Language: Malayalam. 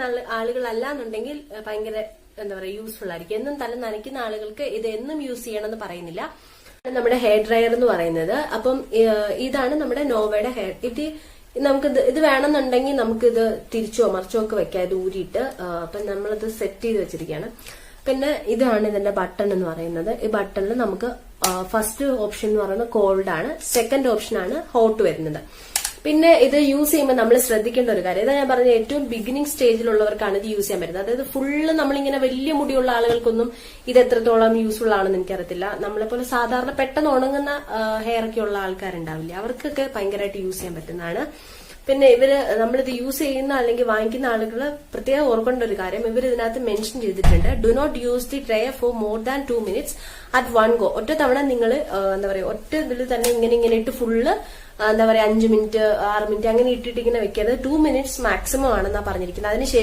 നനയ്ക്കുന്ന ആൾ ആളുകളല്ല എന്നുണ്ടെങ്കിൽ ഭയങ്കര എന്താ പറയുക യൂസ്ഫുൾ ആയിരിക്കും. എന്നും തല നനയ്ക്കുന്ന ആളുകൾക്ക് ഇത് എന്നും യൂസ് ചെയ്യണമെന്ന് പറയുന്നില്ല. നമ്മുടെ ഹെയർ ഡ്രയർ എന്ന് പറയുന്നത്. അപ്പം ഇതാണ് നമ്മുടെ നോവയുടെ ഹെയർ ഇത് നമുക്ക് ഇത് വേണമെന്നുണ്ടെങ്കിൽ നമുക്കിത് തിരിച്ചോ മറിച്ചോ ഒക്കെ വെക്കാം. ഇത് ഊരിയിട്ട്. അപ്പം നമ്മളിത് സെറ്റ് ചെയ്ത് വെച്ചിരിക്കുകയാണ്. പിന്നെ ഇതാണ് ഇതിന്റെ ബട്ടൺ എന്ന് പറയുന്നത്. ഈ ബട്ടണിൽ നമുക്ക് ഫസ്റ്റ് ഓപ്ഷൻ എന്ന് പറയുന്നത് കോൾഡ് ആണ്. സെക്കൻഡ് ഓപ്ഷൻ ആണ് ഹോട്ട് വരുന്നത്. പിന്നെ ഇത് യൂസ് ചെയ്യുമ്പോൾ നമ്മൾ ശ്രദ്ധിക്കേണ്ട ഒരു കാര്യം. ഇതാ ഞാൻ പറഞ്ഞ ഏറ്റവും ബിഗിനിങ് സ്റ്റേജിലുള്ളവർക്കാണ് ഇത് യൂസ് ചെയ്യാൻ പറ്റുന്നത്. അതായത് ഫുള്ള് നമ്മളിങ്ങനെ വലിയ മുടിയുള്ള ആളുകൾക്കൊന്നും ഇത് എത്രത്തോളം യൂസ്ഫുൾ ആണെന്ന് എനിക്കറിയത്തില്ല. നമ്മളെപ്പോലെ സാധാരണ പെട്ടെന്ന് ഉണങ്ങുന്ന ഹെയർ ഒക്കെ ഉള്ള ആൾക്കാരുണ്ടാവില്ല? അവർക്കൊക്കെ ഭയങ്കരമായിട്ട് യൂസ് ചെയ്യാൻ പറ്റുന്നതാണ്. പിന്നെ ഇവർ നമ്മളിത് യൂസ് ചെയ്യുന്ന അല്ലെങ്കിൽ വാങ്ങിക്കുന്ന ആളുകൾ പ്രത്യേകം ഓർക്കേണ്ട ഒരു കാര്യം. ഇവർ ഇതിനകത്ത് മെൻഷൻ ചെയ്തിട്ടുണ്ട്. Do not use the tray for more than two minutes at one go ഒറ്റ തവണ നിങ്ങൾ എന്താ പറയുക ഒറ്റ ഇതിൽ തന്നെ ഇങ്ങനെ ഇങ്ങനെ ഇട്ട് ഫുള്ള് എന്താ പറയുക അഞ്ച് മിനിറ്റ് ആറ് മിനിറ്റ് അങ്ങനെ ഇട്ടിട്ട് ഇങ്ങനെ വെക്കാതെ ടു മിനിറ്റ്സ് മാക്സിമം ആണെന്നാണ് പറഞ്ഞിരിക്കുന്നത്. അതിന്